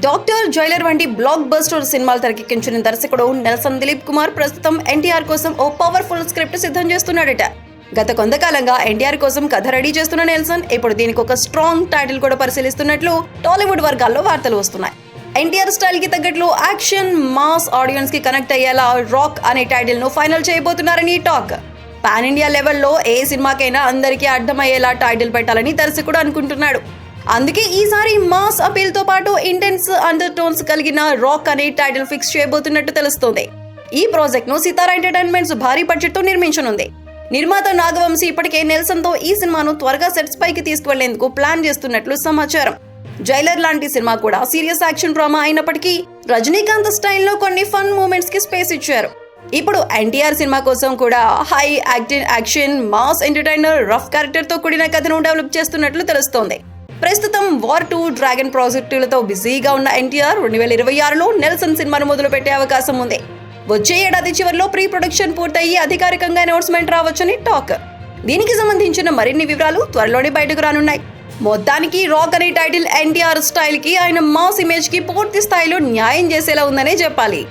Doctor Jailer వంటి blockbuster సినిమాలు తెరకెక్కించిన దర్శకుడు నెల్సన్ దిలీప్ కుమార్ ప్రస్తుతం ఎన్టీఆర్ కోసం ఓ పవర్ఫుల్ స్క్రిప్ట్ సిద్ధం చేస్తున్నాడట. గత కొంతకాలంగా ఎన్టీఆర్ కోసం కథ రెడీ చేస్తున్న నెల్సన్ ఇప్పుడు దీనికి ఒక స్ట్రాంగ్ టైటిల్ కూడా పరిశీలిస్తున్నట్లు టాలీవుడ్ వర్గాల్లో వార్తలు వస్తున్నాయి. ఎన్టీఆర్ స్టైల్కి తగ్గట్లు యాక్షన్ మాస్ ఆడియన్స్కి కనెక్ట్ అయ్యేలా రాక్ అనే టైటిల్ను ఫైనల్ చేయబోతున్నారని టాక్. పాన్ ఇండియా లెవెల్లో ఏ సినిమాకైనా అందరికీ అర్థమయ్యేలా టైటిల్ పెట్టాలని దర్శకుడు అనుకుంటున్నాడు. అందుకే ఈసారి మాస్ అపీల్తో పాటు ఇంటెన్స్ అండర్ టోన్స్ కలిగిన రాక్ అనే టైటిల్ ఫిక్స్ చేయబోతున్నట్టు తెలుస్తోంది. ఈ ప్రాజెక్ట్ను సితారా ఎంటర్టైన్మెంట్స్ భారీ బడ్జెట్తో నిర్మించనుంది. నిర్మాత నాగవంశీ ఇప్పటికే నెల్సన్తో ఈ సినిమాను త్వరగా సెట్స్ పైకి తీసుకువెళ్ళేందుకు ప్లాన్ చేస్తున్నట్లు సమాచారం. జైలర్ లాంటి సినిమా కూడా సీరియస్ యాక్షన్ డ్రామా అయినప్పటికీ రజనీకాంత్ స్టైల్లో కొన్ని ఫన్ మూమెంట్స్కి స్పేస్ ఇచ్చారు. ఇప్పుడు ఎన్టీఆర్ సినిమా కోసం కూడా high acting action mass entertainer rough క్యారెక్టర్తో కూడిన కథను డెవలప్ చేస్తున్నట్లు తెలుస్తోంది. ప్రస్తుతం వార్ టూ డ్రాగన్ ప్రాజెక్టులతో బిజీగా ఉన్న ఎన్టీఆర్ రెండు వేల ఇరవై ఆరులో నెల్సన్ సినిమాను మొదలు పెట్టే అవకాశం ఉంది. వచ్చే ఏడాది చివరిలో ప్రీ ప్రొడక్షన్ పూర్తయి అధికారికంగా అనౌన్స్మెంట్ రావచ్చని టాక్. దీనికి సంబంధించిన మరిన్ని వివరాలు త్వరలోనే బయటకు రానున్నాయి. మొత్తానికి రాక్ అనే టైటిల్ ఎన్టీఆర్ స్టైల్కి ఆయన మాస్ ఇమేజ్కి పూర్తి స్థాయిలో న్యాయం చేసేలా ఉందనే చెప్పాలి.